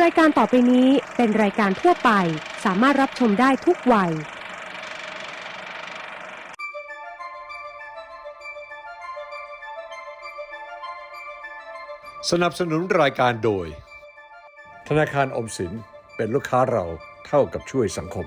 รายการต่อไปนี้เป็นรายการทั่วไป สามารถรับชมได้ทุกวัย สนับสนุนรายการโดย ธนาคารอมสินเป็นลูกค้าเราเท่ากับช่วยสังคม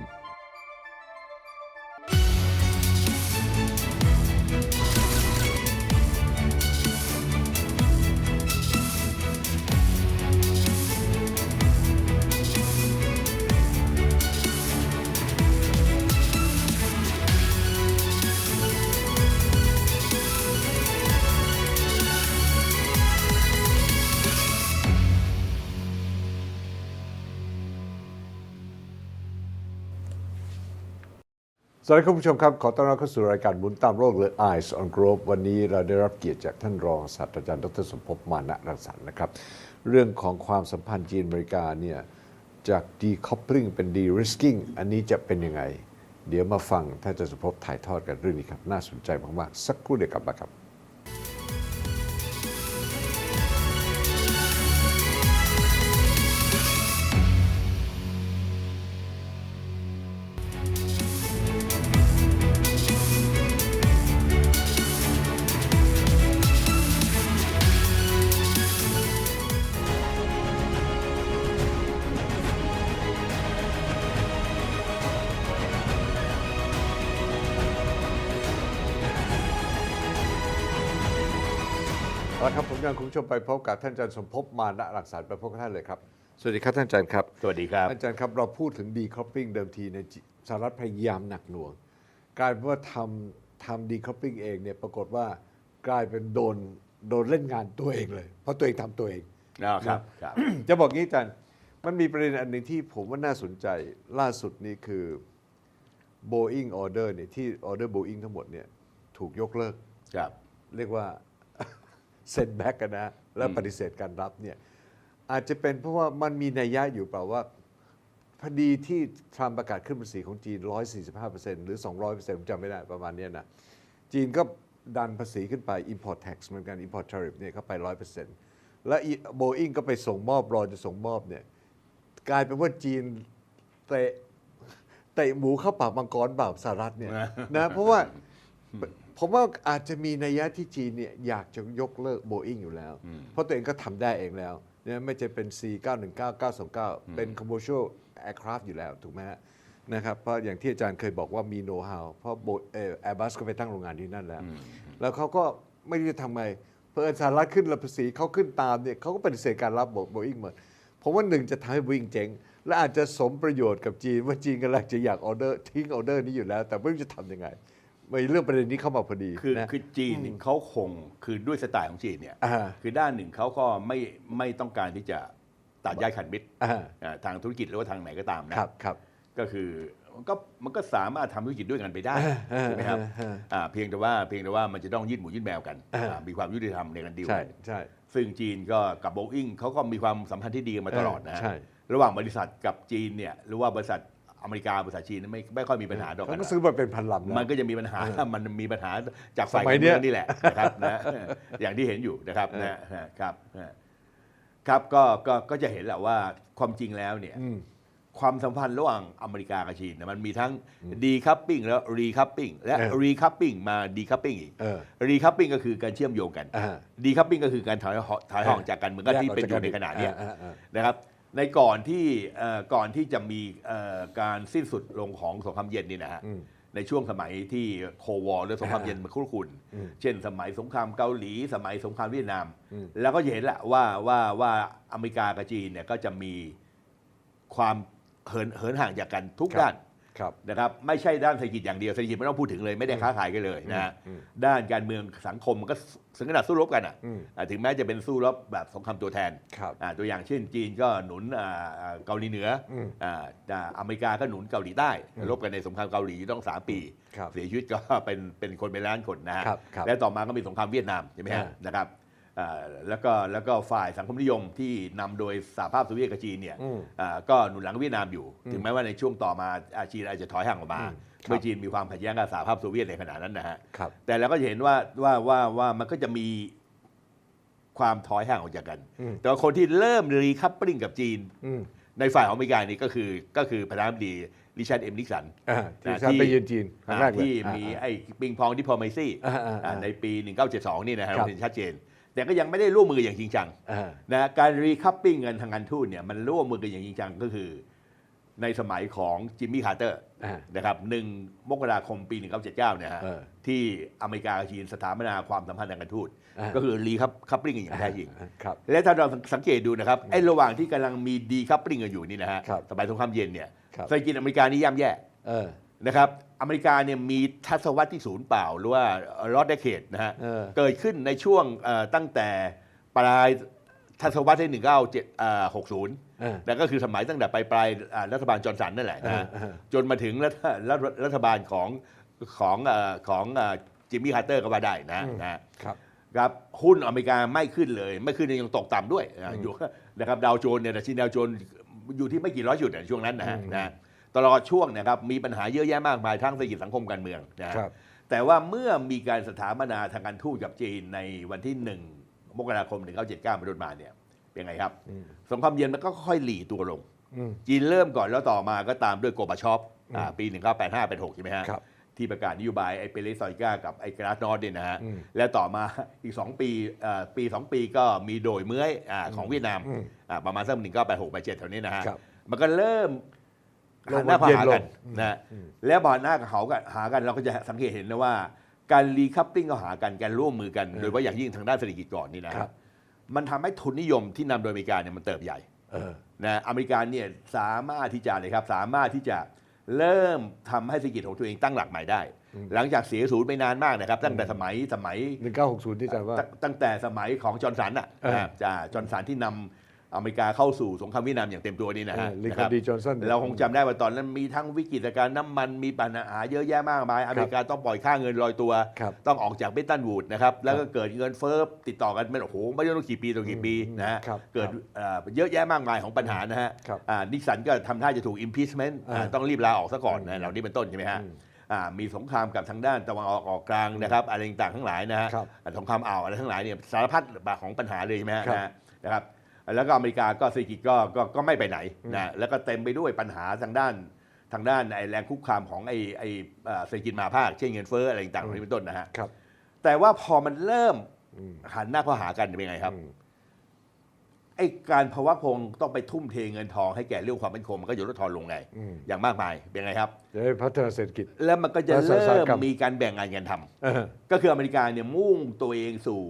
สวัสดีคุณผู้ชมครับ ขอต้อนรับเข้าสู่รายการหมุนตามโลกหรือ Eyes on Globe วันนี้เราได้รับเกียรติจากท่านรองศาสตราจารย์ดรสมภพมานะรังสรรค์นะครับ เรื่องของความสัมพันธ์จีนอเมริกาเนี่ยจาก decoupling เป็น de-risking อันนี้จะเป็นยังไง เดี๋ยวมาฟังท่านอาจารย์สมภพถ่ายทอดกันเรื่องนี้ครับ น่าสนใจมาก ๆ สักครู่เดียวกลับมาครับ ผมยังคุณผู้ชมไปพบกับท่านอาจารย์สมภพมานะรังสรรค์ไปพบกับท่านเลยครับ สวัสดีครับท่านอาจารย์ครับสวัสดีครับอาจารย์ครับเราพูดถึง decoupling เดิมทีในจีสหรัฐพยายามหนักหน่วงกลายเป็นว่าทำทำ decoupling เองเนี่ยปรากฏว่ากลายเป็นโดนโดนเล่นงานตัวเองเลย เพราะตัวเองทำตัวเองครับครับจะบอกงี้อาจารย์มันมีประเด็นอันหนึ่งที่ผมว่าน่าสนใจล่าสุดนี่คือ Boeing order เนี่ยที่ order Boeing ทั้งหมดเนี่ยถูกยกเลิกครับเรียกว่า เซ็นแบ็กกันนะแล้วปฏิเสธการรับเนี่ยอาจจะเป็นเพราะว่ามันมีนัยยะอยู่เปล่าว่าพอดีที่ทรัมป์ประกาศขึ้นภาษีของจีน 145%หรือ 200%ผมจำไม่ได้ประมาณนี้นะจีนก็ดันภาษีขึ้นไป import tax เหมือนกัน import tariff เนี่ยเข้าไป 100%และโบอิงก็ไปส่งมอบรอจะส่งมอบเนี่ยกลายเป็นว่าจีนเตะเตะหมูเข้าปากมังกรเปล่าสหรัฐเนี่ยนะเพราะว่า ผมว่าอาจจะมีนัยยะที่จีนเนี่ยอยากจะยกเลิกโบอิงอยู่แล้ว เพราะตัวเองก็ทำได้เองแล้วเนี่ยไม่จะเป็น C 919 929 เป็น commercial aircraft อยู่แล้ว ถูกไหมฮะนะครับเพราะอย่างที่อาจารย์เคยบอกว่ามีโน้ตฮาวเพราะแอร์บัสก็ไปตั้งโรงงานที่นั่นแล้ว แล้วเขาก็ไม่รู้จะทำไงเพื่อญสหรัฐขึ้นระภาษีเขาขึ้นตามเนี่ยเขาก็ปฏิเสธการรับโบอิงหมดผมว่าหนึ่งจะทำให้โบอิงเจ๊งและอาจจะสมประโยชน์กับจีนว่าจีนกำลังจะอยากออเดอร์ทิ้งออเดอร์นี้อยู่แล้ว แต่ไม่รู้จะทำยังไงมี เรื่องประเด็นนี้เข้ามาพอดีคือนะคือจีนเนี่ยเขาคงคือด้วยสไตล์ของจีนเนี่ย อ่า คือด้านหนึ่งเขาก็ไม่ไม่ต้องการที่จะตัดย้ายขันมิตรอ่า อ่าทางธุรกิจหรือว่าทางไหนก็ตามนะครับครับ ก็คือมันก็มันก็สามารถทำธุรกิจด้วยกันไปได้อ่าใช่ไหมครับอ่าอ่าเพียงแต่ว่าเพียงแต่ว่ามันจะต้องยืดหมูยืดแมวกันอ่า อ่ามีความยุติธรรมในการดีลใช่กัน ใช่ ซึ่งจีนก็กับโบอิงเขาก็มีความสัมพันธ์ที่ดีกันมาตลอดนะฮะใช่ ระหว่างบริษัทกับจีนเนี่ยหรือว่าบริษัท อเมริกาบริษัทจีนไม่ไม่ค่อยมีปัญหาดอกเขากันก็ซื้อมาเป็นพันลำแล้วมันก็จะมีปัญหามันมีปัญหาจากฝ่ายสมัยการเนี้เมืยองนี่แหละนะครับนะอย่างที่เห็นอยู่นะครับนะครับครับก็ก็ก็จะเห็นแหละว่าความจริงแล้วเนี่ยอืมความสัมพันธ์ระหว่างอเมริกากับจีนเนี่ยมันมีทั้งดีคัพปิ้งแล้วรีคัพปิ้งและเออรีคัพปิ้งมาดีคัพปิ้งอีกเออรีคัพปิ้งก็คือการเชื่อมโยงกันอ่าดีคัพปิ้งก็คือการถอยห่อถอยห่างจากกันเหมือนกับแยกที่ออกเป็นจากอยู่กันในขณะเนี้ยอ่าอ่าอ่านะครับ ในก่อนที่เอ่อก่อนที่จะมีเอ่อการสิ้นสุดลงของสงครามเย็นนี่นะฮะอืม ในช่วงสมัยที่โควอร์หรือสงครามเย็นมาคุรุนอืมเช่น สมัยสงครามเกาหลี สมัยสงครามเวียดนาม อืม แล้วก็จะเห็นแหละว่าว่าว่าอเมริกากับจีนเนี่ยก็จะมีความเหินเหินห่างจากกันทุกครับ ด้านครับ นะครับไม่ใช่ด้านเศรษฐกิจอย่างเดียวเศรษฐกิจไม่ต้องพูดถึงเลยไม่ได้ค้าขายกันเลยนะฮะอืมด้านการเมืองสังคมมันก็ถึงขนาดสู้รบกันอะอืมอ่าถึงแม้จะเป็นสู้รบแบบสงครามตัวแทนครับอ่าตัวอย่างเช่นจีนก็หนุนอ่าอ่าเกาหลีเหนืออมอ่าอ่าอเมริกาก็หนุนเกาหลีใต้รบกันในสงครามเกาหลีต้องสามปีครับเสียชีวิตก็เป็นเป็นคนเป็นล้านคนนะฮะครับครับและต่อมาก็มีสงครามเวียดนามใช่ไหมฮะอ่านนะครับอ่า แล้วก็แล้วก็ฝ่ายสังคมนิยมที่นำโดยสหภาพโซเวียตกับจีนเนี่ยอืมอ่าก็หนุนหลังเวียดนามอยู่ ถึงแม้ว่าในช่วงต่อมาอ่าจีนอาจจะถอยห่างออกมาอืมครับเมื่อจีนมีความขัดแย้งกับสหภาพโซเวียตในขณะนั้นนะฮะครับแต่เราก็จะเห็นว่าว่าว่าว่ามันก็จะมีความถอยห่างออกจากกันอืมแต่ว่าคนที่เริ่มรีคัพปริงกับจีนอืมในฝ่ายของอเมริกานี่ก็คือก็คือประธานาธิบดีริชาร์ดเอ็มนิกสันอ่าที่นะฉันที่ไปเยือนจีนครั้งแรกเลยที่อ่ามีอ่าไอ้ปิงปองดิพอมซี่อ่าอ่าอ่าในปี 1972 นี่นะฮะครับเห็นชัดเจน แต่ก็ยังไม่ได้ร่วมมืออย่างจริงจังอ่านะการรีคัพปิ้งเงินทางการทูตเนี่ยมันร่วมมือกันอย่างจริงจังก็คือ ในสมัยของจิมมี่คาร์เตอร์อ่านะครับหนึ่งมกราคมปี 1979เนี่ยฮะเออที่อเมริกากับจีนสถาปนาความสัมพันธ์ทางการทูตอ่าก็คือรีคัพคัพปิ้งกันอย่างแท้จริงครับและถ้าเราสังเกตดูนะครับไอ้ระหว่างที่กำลังมีดีคัพปิ้งกันอยู่นี่นะฮะครับสมัยสงครามเย็นเนี่ยครับเศรษฐกิจอเมริกานี่ย่ำแย่เออ นะครับอเมริกาเนี่ยมีทศวรรษที่ศูนย์เปล่า หรือว่าลอดเดเคดนะฮะเออ เกิดขึ้นในช่วงเอ่อตั้งแต่ปลายทศวรรษที่ 1960 เออแล้วก็คือสมัยตั้งแต่ปลายปลายอ่ารัฐบาลจอร์นสันนั่นแหละนะฮะเออเออจนมาถึงรัฐรัฐรัฐบาลของของเอ่อของเอ่อจิมมี่คาร์เตอร์ก็ว่าได้นะนะ ครับ ครับหุ้นอเมริกาไม่ขึ้นเลย ไม่ขึ้นยังตกต่ำด้วยนะอยู่นะครับดาวโจนส์เนี่ยดัชนีดาวโจนส์อยู่ที่ไม่กี่ร้อยจุดในช่วงนั้นนะฮะอืมนะ ตลอดช่วงนะครับมีปัญหาเยอะแยะมากมายทั้งเศรษฐกิจสังคมการเมืองนะฮะครับ แต่ว่าเมื่อมีการสถาปนาทางการทูตกับจีนในวันที่1มกราคม 1979เป็นต้นมาเนี่ยเป็นไงครับอืมสงครามเย็นมันก็ค่อยหลีตัวลงอืมจีนเริ่มก่อนแล้วต่อมาก็ตามด้วยโกบาชอปอ่าอืมปี 1985เป็น6ใช่ไหมฮะครับที่ประกาศนโยบายไอ้เปเรสซอยก้ากับไอ้กราสนอร์ดเนี่ยนะฮะอืมแล้วต่อมาอีก 2 ปีเอ่อปี 2 ปีก็มีโดยเมื่อยอ่าของเวียดนามอืมอ่าประมาณสัก1986 87แถวนี้นะฮะครับมันก็เริ่มล หังนหน้ามาเย็นหาลกันงนะฮะอืมแล้วบอลหน้ากับเขากันหากันเราก็จะสังเกตเห็นนะว่า การรีคัพปิ้งก็หากันการร่วมมือกัน โดยเฉพาะอย่างยิ่งทางด้านเศรษฐกิจก่อนนี่นะฮะครับ มันทำให้ทุนนิยมที่นำโดยอเมริกาเนี่ยมันเติบใหญ่เออนะอเมริกาเนี่ยสามารถที่จะเลยครับสามารถที่จะเริ่มทำให้เศรษฐกิจของตัวเองตั้งหลักใหม่ได้อืมหลังจากเสียศูนย์ไปนานมากนะครับ ตั้งแต่สมัยสมัยหนึ่งเก้าหกศูนย์ที่อาจารย์ว่าตั้งตั้งแต่สมัยของจอร์นสันอะเออนะจ้าจอร์นสันที่นำ อเมริกาเข้าสู่สงครามเวียดนามอย่างเต็มตัวนี่นะฮะลินะคคอรับดีจอห์นสันเราคงจำได้ว่าตอนนั้นมีทั้งวิกฤตการณ์น้ำมันมีปัญหาเยอะแยะมากมาย อเมริกาต้องปล่อยค่าเงินลอยตัวครับต้องออกจากเบตันวูดนะครับ แล้วก็เกิดเงินเฟ้อติดต่อกันเป็นโอ้โหไม่รู้กี่ปีต่อกี่ปีนะฮะครับเกิดเอ่อเยอะแยะมากมายของปัญหานะฮะครับอ่านิกสันก็ทำท่าจะถูก impeachment อ่าอ่าต้องรีบลาออกซะก่อนนะเหล่านี้เป็นต้นใช่ไหมฮะอืมอ่ามีสงครามกับทางด้านตะวันออกออกกลางนะครับอะไรต่างๆทั้งหลายนะฮะครับอ่าสงครามอ่าวอะไรทั้งหลายเนี่ยสารพัดของปัญหาเลยใช่ไหมฮะครับนะฮะนะครับ แล้วก็อเมริกาก็เศรษฐกิจก็ก็ก็ไม่ไปไหนนะแล้วก็เต็มไปด้วยปัญหาทางด้านทางด้านไอ้แรงคุกคามของไอ้ไอ้เอ่อเศรษฐกิจมหาภาคเช่นเงินเฟ้ออะไรต่างๆเหล่านี้เป็นต้นนะฮะครับ แต่ว่าพอมันเริ่มอืมหันหน้าเข้าหากันเป็นไงครับอืมไอ้การภาวะพงต้องไปทุ่มเทเงินทองให้แก่เรื่องความมั่นคงมันก็หยุดลดทอนลงไงอืมอย่างมากมายเป็นไงครับจะได้พัฒนาเศรษฐกิจ แล้วมันก็จะและอุตเริ่สาหมกรรมมีการแบ่งงานกันทำเออก็คืออเมริกาเนี่ยมุ่งตัวเองสู่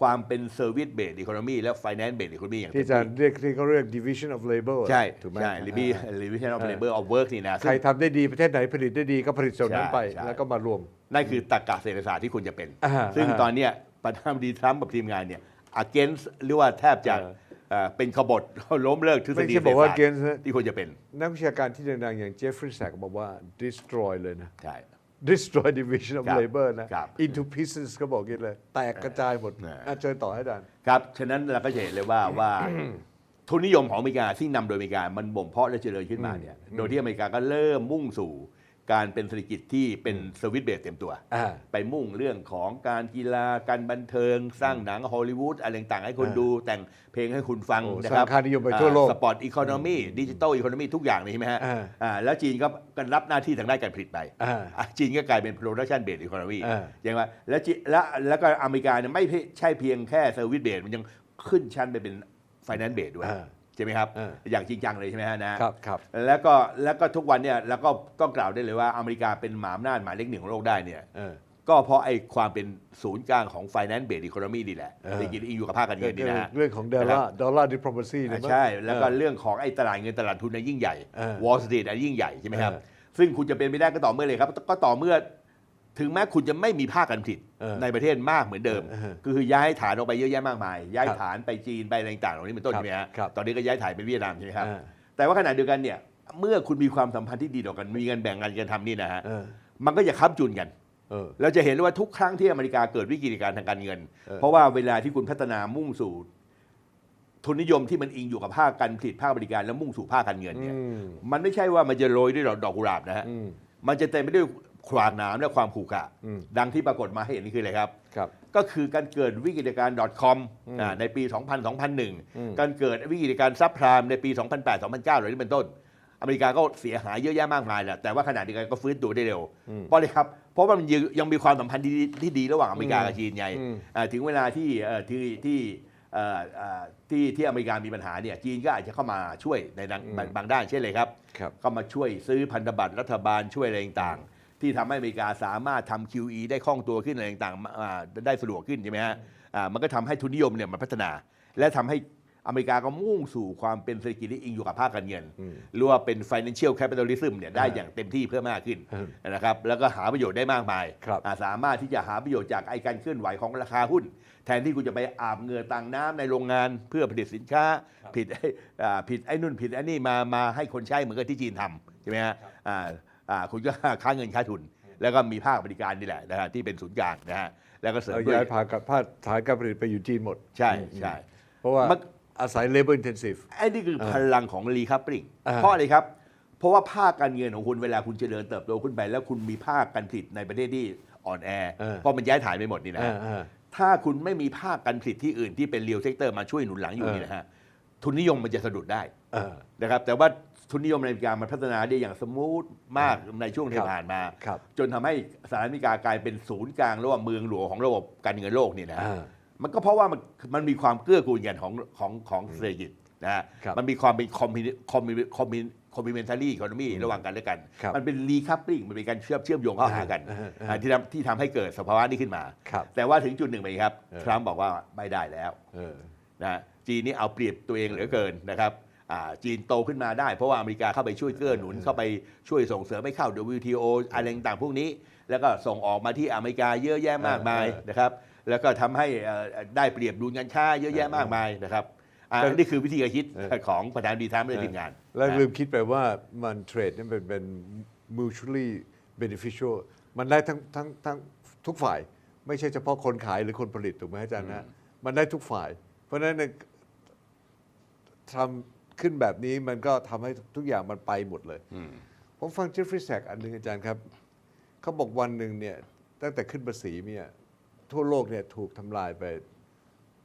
ความเป็น service based economy และ finance based economy อย่างที่เต็จะมที่เรียกที่เขาเรียก division of labor ใช่ถูกไหมใช่ Libi- division of labor of work นี่นะใครซึ่งทำได้ดีประเทศไหนผลิตได้ดีก็ผลิตส่วนนั้นไปใช่ใช่แล้วก็มารวม นั่นคือตรรกะเศรษฐศาสตร์ที่คุณจะเป็นอ่าซึ่งอ่าตอนเนี้ยประธานาธิบดีทรัมป์กับทีมงานเนี่ย against หรือว่าแทบจะเออเอ่อเป็นขบฏล้มเลิกทฤษไม่ฎีใช่เศรบษอกฐว่าศาสตเกร์นส์ที่ควรจะเป็น นักวิชาการที่ดังๆอย่างเจฟฟรีย์แซกบอกว่า destroy เลยนะใช่ destroy division of ครับ labor นะ ครับ into pieces ก็บอกกันเลย แตกกระจายหมดเอออ่อะเชิญต่อให้อาจารย์ ครับ ฉะนั้นเราก็จะเห็นเลยว่าว่าทุนนิยมของอเมริกาที่นำโดยอเมริกา มันบ่มเพาะและเจริญขึ้นมาเนี่ย โดยที่อเมริกาก็เริ่มมุ่งสู่ การเป็นเศรษฐกิจที่เป็นสวิตเบสเต็มตัวอ่าไปมุ่งเรื่องของการกีฬาการบันเทิง สร้างหนังฮอลลีวูดอะไรต่างๆ ให้คนอ่าดูแต่งเพลงให้คุณฟังโอ้นะครับสร้างค่านิยมไปทั่วโลกสปอร์ตอีโคโนมีดิจิตอลอีโคโนมีทุกอย่างเลยใช่ไหมฮะอ่าอ่าแล้วจีนก็ก็รับหน้าที่ทางด้านการผลิตไปอ่าอะจีนก็กลายเป็นโปรดักชันเบสอีโคโนมีอ่ายังไงแล้วจีแล้วแล้วก็อเมริกาเนี่ยไม่ใช่เพียงแค่เซอร์วิสเบสมันยังขึ้นชั้นไปเป็นไฟแนนซ์เบสด้วยอ่า ใช่ไหมครับอ่าอย่างจริงจังเลยใช่ไหมฮะนะครับครับแล้วก็แล้วก็ทุกวันเนี่ยแล้วก็ต้องกล่าวได้เลยว่าอเมริกาเป็นหมหาอำนาจหมายเลขหนึ่งของโลกได้เนี่ยเออก็เพราะไอ้ความเป็นศูนย์กลางของ finance based economy นี่แหละเออเศรษฐกิจอิงอยู่กับภาคการเงินนี่นะฮะเรื่องของดอลลาร์ดอลลาร์ดิปโลมาซีเนี่ยมั้งใช่ แล้วก็เออเรื่องของไอ้ตลาดเงินตลาดทุนในยิ่งใหญ่เออ Wall Street อันยิ่งใหญ่ใช่ไหมครับเออซึ่งคุณจะเป็นไม่ได้ก็ต่อเมื่อเลยครับก็ต่อเมื่อ ถึงแม้คุณจะไม่มีภาคการผลิตเออในประเทศมากเหมือนเดิมเออก็คือย้ายฐานออกไปเยอะแยะมากมาย ย้ายครับฐานไปจีนไปอะไรต่างๆเหล่านี้เป็นต้นครับใช่ไหมฮะครับตอนนี้ก็ย้ายฐานเป็นเวียดนามใช่ไหมครับอ่าแต่ว่าขณะเดียวกันเนี่ยเมื่อคุณมีความสัมพันธ์ที่ดีต่อกันมีเงินแบ่งงานกันทำนี่นะฮะเออมันก็จะค้ำจุนกันเออเราจะเห็นได้ว่าทุกครั้งที่อเมริกาเกิดวิกฤตการณ์ทางการเงินเออเพราะว่าเวลาที่คุณพัฒนามุ่งสู่ทุนนิยมที่มันอิงอยู่กับภาคการผลิตภาคบริการแล้วมุ่งสู่ภาคการเงินเนี่ยอืมมันไม่ใช่ว่ามันจะโรยด้วยดอกดอกกุหลาบนะฮะอืมมันจะเต็มไปด้วย ขวากหนามและความขู่ขะอืมดังที่ปรากฏมาให้เห็นนี่คืออะไรครับ ครับ ก็คือการเกิดวิกฤตการณ์ .com อืมอ่าในปี2000อืม2001 การเกิดวิกฤตการณ์ซับพรามในปี 2008 2009เหล่านี้เป็นต้น อเมริกาก็เสียหายเยอะแยะมากมายแหละแต่ว่าขณะเดียวกันก็ฟื้นตัวได้เร็วเพราะอะไรครับ เพราะว่ามันยังยังมีความสัมพันธ์ที่ดีที่ดีระหว่างอเมริกากับจีนไงอืม อ่าถึงเวลาที่เอ่อที่ที่เอ่ออ่าที่ที่อเมริกามีปัญหาเนี่ยจีนก็อาจจะเข้ามาช่วยในบางบางบางด้านเช่นเลยครับ ครับ ก็มาช่วยซื้อพันธบัตรรัฐบาลช่วยอะไรต่างๆ ที่ทำให้อเมริกาสามารถทำ QE ได้คล่องตัวขึ้นอะไรต่างๆอ่าได้สะดวกขึ้นใช่ไหมฮะอ่ามันก็ทำให้ทุนนิยมเนี่ยมันพัฒนา และทำให้อเมริกาก็มุ่งสู่ความเป็นเศรษฐกิจที่อิงอยู่กับภาคการเงินอืมหรือว่าเป็น financial capitalism เนี่ยได้อ่าอย่างเต็มที่เพิ่มมากขึ้นอืมนะครับแล้วก็หาประโยชน์ได้มากมายครับอ่าสามารถที่จะหาประโยชน์จากไอการเคลื่อนไหวของราคาหุ้น แทนที่คุณจะไปอาบเหงื่อต่างน้ำในโรงงานเพื่อผลิตสินค้า ผิดไอ้อ่าผิดไอ้นู่นผิดไอ้นี่มามาให้คนใช้เหมือนกับที่จีนทำใช่ไหมฮะอ่าอ่า คุณก็ค้าเงินค้าทุน แล้วก็มีภาคบริการนี่แหละนะฮะที่เป็นศูนย์กลางนะฮะแล้วก็เสริมเอาด้วยย้ายผ่านกับภาคฐานการผลิตไปอยู่จีนหมด ใช่ใช่เพราะว่ามันอาศัย labor intensive ไอ้นี่คือพลังของรีคัพปริงอ่าเพราะอะไรครับ เพราะว่าภาคการเงินของคุณเวลาคุณเจริญเติบโตขึ้นไป แล้วคุณมีภาคการผลิตในประเทศที่อ่อนแอเออเพราะมันย้ายฐานไปหมดนี่นะอ่าฮะอ่าถ้าคุณไม่มีภาคการผลิตที่อื่นที่เป็นเรียลเซกเตอร์มาช่วยหนุนหลังอยู่เออนี่นะฮะทุนนิยมมันจะสะดุดได้เออนะครับแต่ว่า ทุนนิยมในอเมริกามันพัฒนาได้อย่างสมูทมากในช่วงที่ครับผ่านมา ครับ จนทำให้สหรัฐอเมริกากลายเป็นศูนย์กลางระหว่างเมืองหลวงของระบบการเงินโลกนี่นะฮะ อ่า มันก็เพราะว่ามันมันมีความเกื้อกูลกันของของของเศรษฐกิจนะฮะครับมันมีความเป็นคอมมิคอมมิคอมมิคอมมิเมนทารีอีโคโนมีระหว่างกันและกัน ครับมันเป็นรีคัพปิ้งมันเป็นการเชื่อมเชื่อมโยงเข้าหากันอ่าอ่าอ่าอ่าที่ทำที่ทำให้เกิดสภาวะนี้ขึ้นมา ครับ แต่ว่าถึงจุดหนึ่งไปครับเออ ทรัมป์บอกว่าไม่ได้แล้วเออ นะฮะจีนนี่เอาเปรียบตัวเองเหลือเกินนะครับอ่า จีนโตขึ้นมาได้ เพราะว่าอเมริกาเข้าไปช่วยเกื้อหนุนเข้าไปช่วยส่งเสริมให้เข้า WTO อะไรต่างๆพวกนี้ แล้วก็ส่งออกมาที่อเมริกาเยอะแยะมากมายเออนะครับแล้วก็ทำให้เอ่อได้เปรียบดุลการค้าเยอะแยะมากมายนะครับอ่าแต่นี่คือวิธีการคิดเออของประธานาธิบดีทรัมป์และทีมงาน แล้วนะลืมคิดไปว่ามันเทรดนี่เป็นเป็น mutually beneficial มันได้ทั้งทั้งทั้งทุกฝ่าย ไม่ใช่เฉพาะคนขายหรือคนผลิตถูกไหมอาจารย์นะมันได้ทุกฝ่าย เพราะฉะนั้นเนี่ยทำ ขึ้นแบบนี้มันก็ทำให้ทุกอย่างมันไปหมดเลยอืมผมฟังเจฟฟรีย์แซกอันหนึ่งอาจารย์ครับ เขาบอกวันหนึ่งเนี่ยตั้งแต่ขึ้นภาษีเนี่ยทั่วโลกเนี่ยถูกทำลายไป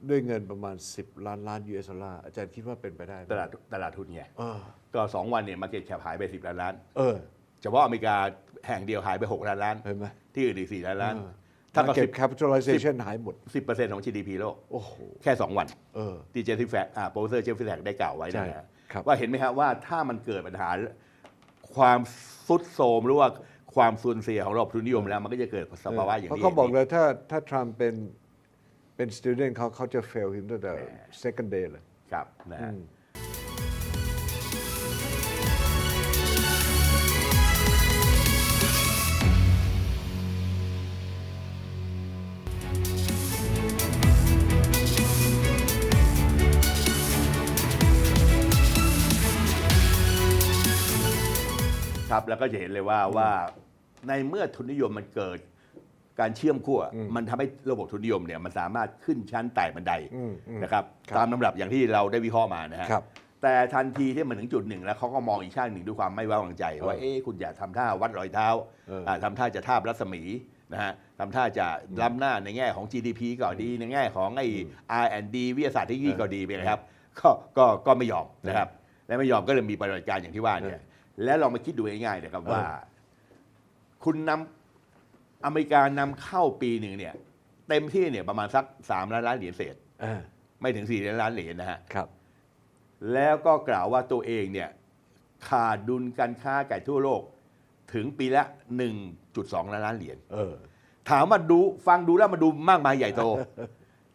ด้วยเงินประมาณ 10 ล้านล้าน US ดอลลาร์อาจารย์คิดว่าเป็นไปได้ไหมตลาดตลาดทุนไงเออก็สองวันเนี่ยมาเก็ตแคปหายไป10ล้านล้านเออ เฉพาะอเมริกาแห่งเดียวหายไป6ล้านล้าน เห็นไหม ที่อื่นอีก4ล้านล้าน เออ ถ้าถ้าก็เก็สิบบ capitalization หายหมดสิบเปอร์เซ็นต์ของ GDP โลก โอ้โห แค่ 2 วันเออที่เจฟฟี่แฟกอ่าโปรเซอร์เจฟฟี่แฟกได้กล่าวไว้ใช่นะฮะครับ ว่าเห็นไหมครับว่าถ้ามันเกิดปัญหาความสุดโทรมหรือว่าความสูญเสียของระบบทุนนิยมแล้วมันก็จะเกิดสภาวะอย่างเพราะนี้ เขาบอกเลยถ้าถ้าทรัมป์เป็นเป็น student เขาเขาจะ fail him ตั้งแต่ second day เลย ครับนะฮะอืม ครับ แล้วก็จะเห็นเลยว่าว่าในเมื่อทุนนิยมมันเกิดการเชื่อมขั้วมันทำให้ระบบทุนนิยมเนี่ยมันสามารถขึ้นชั้นไต่บันไดอืมอืมนะครับครับตามลำดับอย่างที่เราได้วิเคราะห์มานะฮะครับแต่ทันทีที่มันถึงจุดหนึ่งแล้วเขาก็มองอีกชาติหนึ่งด้วยความไม่ไว้วางใจ ว่าเออเอ๊ะคุณอย่าทำท่าวัดรอยเท้าเอออ่าทำท่าจะทาบรัศมีนะฮะทำท่าจะล้ำหน้าในแง่ของ GDP ก็ดีในแง่ของไอ้ R&D วิทยาศาสตร์เทคโนโลยีก็ดีไปนะครับก็ก็ก็ไม่ยอมนะครับและไม่ยอมก็เลยมีปฏิบัติการอย่างที่ว่าเนี่ย แล้วลองมาคิดดูง่ายๆนะครับว่า คุณนำอเมริกานำเข้าปีหนึ่งเนี่ย เต็มที่เนี่ยประมาณสักสามล้านล้านเหรียญเศษ อ่าไม่ถึงสี่ล้านล้านเหรียญนะฮะ ครับ แล้วก็กล่าวว่าตัวเองเนี่ยขาดดุลการค้าไก่ทั่วโลกถึงปีละ 1.2 ล้านล้านเหรียญ เออ ถามว่าดูฟังดูแล้วมันดูมากมายใหญ่โต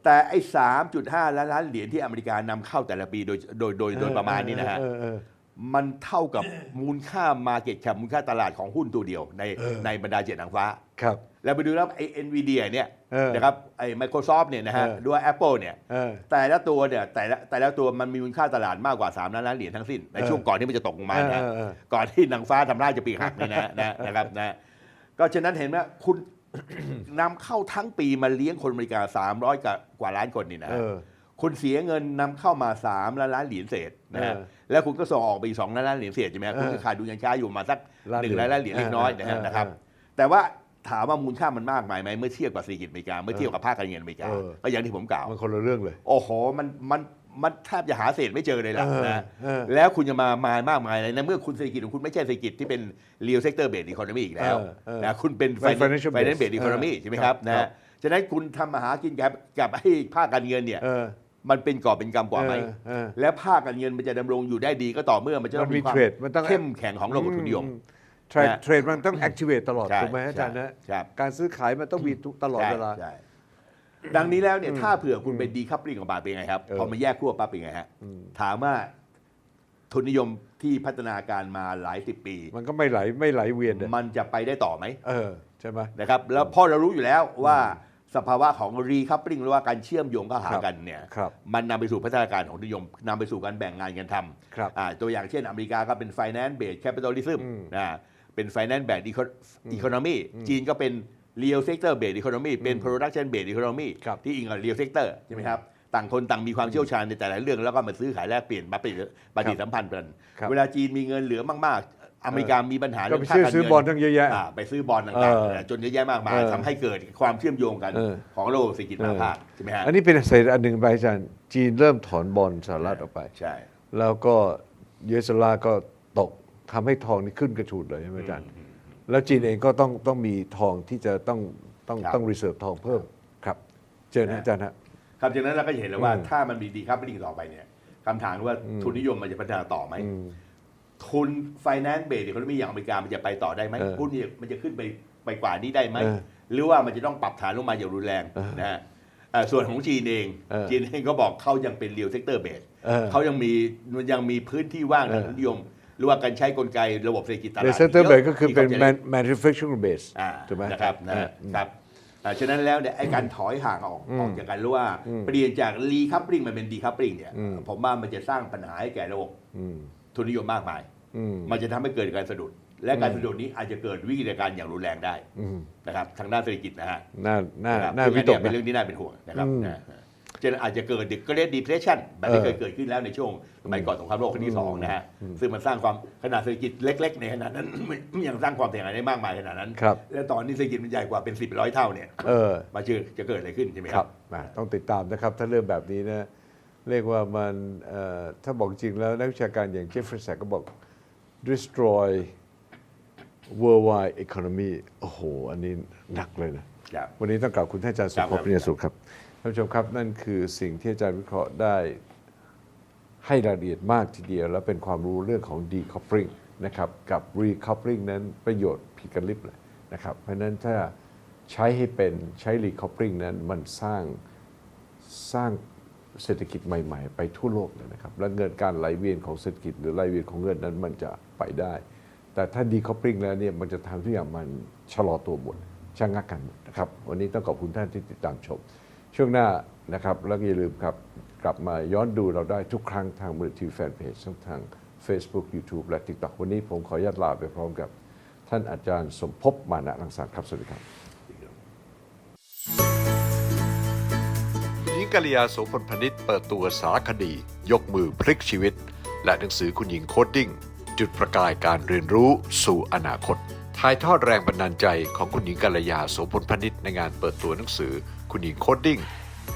แต่ไอ้ 3.5 ล้านล้านเหรียญที่อเมริกานำเข้าแต่ละปีโดยโดยโดยโดยประมาณนี้นะฮะ เออเออ มันเท่ากับมูลค่ามาเก็ตแคปมูลค่าตลาดของหุ้นตัวเดียว ในเออ ในบรรดาเจ็ดนางฟ้า ครับ แล้วไปดูแล้วไอ้ NVIDIA เนี่ยเออนะครับไอ้ Microsoft เนี่ยนะฮะเออ ด้วย Apple เนี่ย เออ แต่ละตัวเนี่ยแต่ละแต่ละตัวมันมีมูลค่าตลาดมากกว่า3ล้านล้านเหรียญทั้งสิ้น ในเออช่วงก่อนที่มันจะตกลงมานะเออเออเออ ก่อนที่นางฟ้าทำท่าจะปีกหักนี่นะนะนะครับนะก็ฉะนั้นเห็นไหมคุณ นำเข้าทั้งปีมาเลี้ยงคนอเมริกา300กว่ากว่าล้านคนนี่นะเอฮะอ คุณเสียเงินนำเข้ามา3ล้านล้านเหรียญเศษนะฮะเออแล้วคุณก็ส่งออกไปอีก2ล้านล้านเหรียญเศษใช่ไหมฮะคุณก็เออขาดดุลการค้าอยู่ประมาณสักล้านหนึ่งล้านล้านเหรียญเล็กน้อยนะฮะเออนะครับเออแต่ว่าถามว่ามูลค่ามันมากมายไหมเมื่อเทียบกับเศรษฐกิจอเมริกาเมื่อเทียบกับภาคการเงินอเมริกาเออก็อย่างที่ผมกล่าวมันคนละเรื่องเลย โอ้โหมันมันมันแทบจะหาเศษไม่เจอเลยล่ะเออนะเออแล้วคุณจะมามามากมายเลยนะเมื่อคุณเศรษฐกิจของคุณไม่ใช่เศรษฐกิจที่เป็น real sector based economy อีกแล้วเออเออนะคุณเป็นเป็น financial based finance based economy เออใช่ไหมครับครันะบฉะนั้นคุณทำมาหากินกับกับให้ภาคการเงินเนี่ยเออ มันเป็นกอบเป็นกำกว่าไหมเออเออและภาคการเงินมันจะดำรงอยู่ได้ดีก็ต่อเมื่อมันจะต้องมันมีมีความเทรดมันต้อง เข้มแข็งของระบบทุนนิยม เทรดนะเทรดมันต้อง activate ตลอดใช่ถูกไหมอาจารย์นะใช่ครับ การซื้อขายมันต้องมีทุกตลอดเวลา ใช่ใช่ดังนี้แล้วเนี่ยถ้าเผื่อคุณเป็นดีคัพปริงออกมาเป็นไงครับ เออพอมาแยกขั้วปั๊บเป็นไงฮะถามว่าทุนนิยมที่พัฒนาการมาหลายสิบปี มันก็ไม่ไหลไม่ไหลเวียนอะมันจะไปได้ต่อไหมเออใช่ไหม นะครับแล้วพอเรารู้อยู่แล้วว่า สภาวะของรีคัพปริงหรือว่าการเชื่อมโยงเข้าหาครับกันเนี่ยครับมันนำไปสู่พัฒนาการของทุนนิยมนำไปสู่การแบ่งงานกันทครับำอ่าตัวอย่างเช่นอเมริกาก็เป็น finance based capitalism อืมนะเป็น finance based eco- economy จีนก็เป็น real sector based economy เป็น production based economy ครับที่อิงกับ real sector ใช่ไหมครับ ต่างคนต่างมีความเชี่ยวชาญในแต่ละเรื่องแล้วก็มาซื้อขายแลกเปลี่ยนมาปฏิปฏิสัมพันธ์กัน ครับ เวลาจีนมีเงินเหลือมากๆ อเมริกามีปัญหาก็เรื่อไปงภาคซื้อการซื้อเงินบอลตั้งเยอะแยะ อ่าไปซื้อบอลต่างเออๆนะจนเยอะแยะมากมายเออทำให้เกิดความเชื่อมโยงกันเออ ของระบบเศรษฐกิจนานาภาคใช่ไหมฮะอันนี้เป็นเศษอันหนึ่งไปอาจารย์ จีนเริ่มถอนบอลสหรัฐออกไป ใช่ แล้วก็ยูเอสดอลลาร์ก็ตกทำให้ทองนี่ขึ้นกระฉูดเลยใช่ไหมอาจารย์ แล้วจีนเองก็ต้องต้องมีทองที่จะต้องต้องครับ ต้องรีเซิร์ฟทองเพิ่มครับ เจอนะอาจารย์ฮะ ครับจากนั้นเราก็จะเห็นแล้วว่า อืมถ้ามันมีดีครับลิงต่อไปเนี่ยคำถามคือว่าทุนนิยมมันจะพัฒนาต่อไหมอืม ทุน finance based economy อย่างอเมริกามันจะไปต่อได้ไหมเออหุ้นเนี่ยมันจะขึ้นไปไปกว่านี้ได้ไหม เออหรือว่ามันจะต้องปรับฐานลงมาอย่างรุนแรงเออนะฮะอ่าส่วนของจีนเอง เออจีนเองก็บอกเขายังเป็น real sector based เออเขายังมีมันยังมีพื้นที่ว่างทางเออ ทุนนิยม หรือว่าการใช้กลไกระบบเศรษฐกิจตลาดเดซเตอร์เบยะก็คือเป็น ที่ขาจะได้ man- manufacturing base อ่าถูกไหมนะครับนะอ่า ครับอ่าฉะนั้นแล้วเนี่ยไอ้การถอยห่างออกออกจากกันหรือว่าเปลี่ยนจากรีคัพปริงมาเป็นดีคัพปริงเนี่ยอืมผมว่ามันจะสร้างปัญหาให้แก่ระบบอืมทุนนิยมมากมายอื มมันจะทำให้เกิดการสะดุด และการสะดุดนี้อาจจะเกิดวิกฤตการณ์อย่างรุนแรงได้อืมนะครับ ทางด้านเศรษฐกิจนะฮะน่าน่านะครับน่าซึ่งวิอันตเนี้กยเป็นนะเรื่องที่น่าเป็นห่วงนะครับอืมนะฮะจะอาจจะเกิด The Great Depression แบบที่เออเคยเกิดขึ้นแล้วในช่วงสมัยก่อนสงครามโลกครั้งที่สองนะฮะซึ่งมันสร้างความขนาดเศรษฐกิจเล็ก ๆ ในขนาดนั้นยังสร้างความเสียหายได้มากมายขนาดนั้นครับและตอนนี้เศรษฐกิจมันใหญ่กว่าเป็นสิบร้อยเท่าเนี่ยเออมาเจอจะเกิดอะไรขึ้นใช่ไหมคครัรับบมาต้องติดตามนะครับถ้าเรื่องแบบนี้นะเรียกว่ามันเอ่อถ้าบอกจริงแล้วนักวิชาการอย่างเจฟฟรีย์แซกก็บอก destroy worldwide economy โอ้โห อันนี้หนักเลยนะ ครับ วันนี้ต้องกล่าวคุณท่านอาจารย์สุครับภพปริญญาสุขครับท่านผู้ชมครับนั่นคือสิ่งที่อาจารย์วิเคราะห์ได้ให้รายละเอียดมากทีเดียว และเป็นความรู้เรื่องของ decoupling นะครับ กับ recoupling นั้นประโยชน์ผิดกันลิบเลยนะครับ เพราะฉะนั้นถ้าใช้ให้เป็นใช้ recoupling นั้นมันสร้างสร้าง เศรษฐกิจใหม่ ๆ ไปทั่วโลกเลยนะครับ และเงินการไหลเวียนของเศรษฐกิจหรือไหลเวียนของเงินนั้นมันจะไปได้ แต่ถ้า decoupling แล้วเนี่ยมันจะทำทุกอย่างมันชะลอตัวหมดชะงักกันหมดนะครับ วันนี้ต้องขอบคุณท่านที่ติดตามชม ช่วงหน้านะครับแล้วอย่าลืมครับ กลับมาย้อนดูเราได้ทุกครั้งทางมือถือแฟนเพจทั้งทาง Facebook YouTube และ TikTok วันนี้ผมขออนุญาตลาไปพร้อมกับ ท่านอาจารย์สมภพมานะรังสรรค์ครับสวัสดีครับ กัลยาโสพลพนิษฐ์เปิดตัวสารคดี ยกมือพลิกชีวิต และหนังสือคุณหญิงโคดดิ้ง จุดประกายการเรียนรู้สู่อนาคตถ่ายทอดแรงบันดาลใจของคุณหญิงกัลยาโสพลพนิษฐ์ในงานเปิดตัวหนังสือ คุณหญิงโคดดิ้ง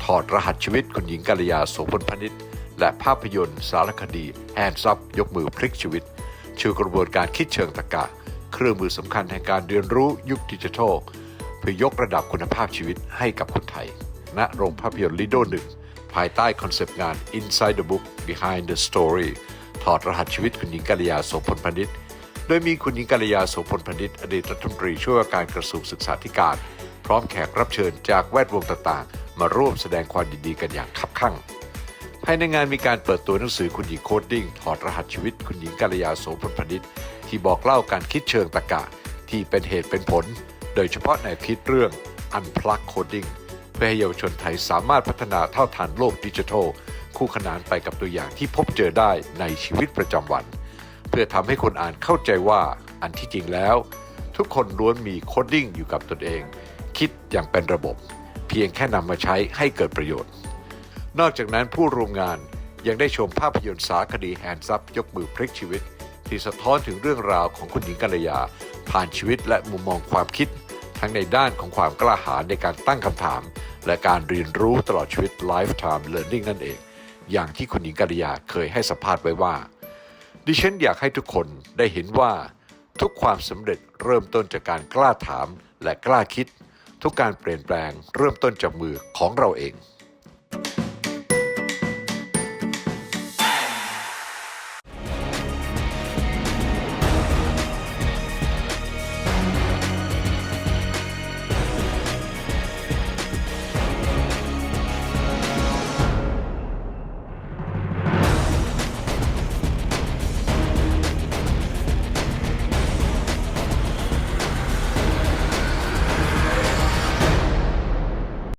ถอดรหัสชีวิตคุณหญิงกัลยาโสพลพนิษฐ์และภาพยนตร์สารคดีแอนซับยกมือพลิกชีวิตชื่อกระบวนการคิดเชิงตรรกะ เครื่องมือสำคัญแห่งการเรียนรู้ยุคดิจิทัล เพื่อยกระดับคุณภาพชีวิตให้กับคนไทย ณโรงภาพยนตร์ลิโดหนึ่งภายใต้คอนเซปต์งาน Inside the Book Behind the Story ถอดรหัสชีวิตคุณหญิงกัลยาโสพลพนิษฐ์โดยมีคุณหญิงกัลยาโสพลพนิษฐ์อดีตรัฐมนตรีช่วยว่าการกระทรวงศึกษาธิการ พร้อมแขกรับเชิญจากแวดวงต่างๆ มาร่วมแสดงความยินดีกันอย่างคับคั่งภายในงานมีการเปิดตัวหนังสือคุณหญิงโคดดิ้งถอดรหัสชีวิตคุณหญิงกัลยาโสพลพนิษฐ์ที่บอกเล่าการคิดเชิงตรรกะที่เป็นเหตุเป็นผล โดยเฉพาะในคิดเรื่อง Unplug Coding พื่อให้เยาวชนไทยสามารถพัฒนาเท่าทันโลกดิจิทัล คู่ขนานไปกับตัวอย่างที่พบเจอได้ในชีวิตประจำวัน เพื่อทำให้คนอ่านเข้าใจว่าอันที่จริงแล้ว ทุกคนล้วนมีโคดดิ้งอยู่กับตนเอง คิดอย่างเป็นระบบ เพียงแค่นำมาใช้ให้เกิดประโยชน์ นอกจากนั้นผู้ร่วมงานยังได้ชมภาพยนตร์สารคดีแฮนด์ซับยกมือพลิกชีวิต ที่สะท้อนถึงเรื่องราวของคุณหญิงกัลยา ผ่านชีวิตและมุมมองความคิด ทั้งในด้านของความกล้าหาญในการตั้งคำถาม และการเรียนรู้ตลอดชีวิต lifetime learning นั่นเอง อย่างที่คุณหญิงกัลยาเคยให้สัมภาษณ์ไว้ว่า ดิฉันอยากให้ทุกคนได้เห็นว่า ทุกความสำเร็จเริ่มต้นจากการกล้าถามและกล้าคิด ทุกการเปลี่ยนแปลงเริ่มต้นจากมือของเราเอง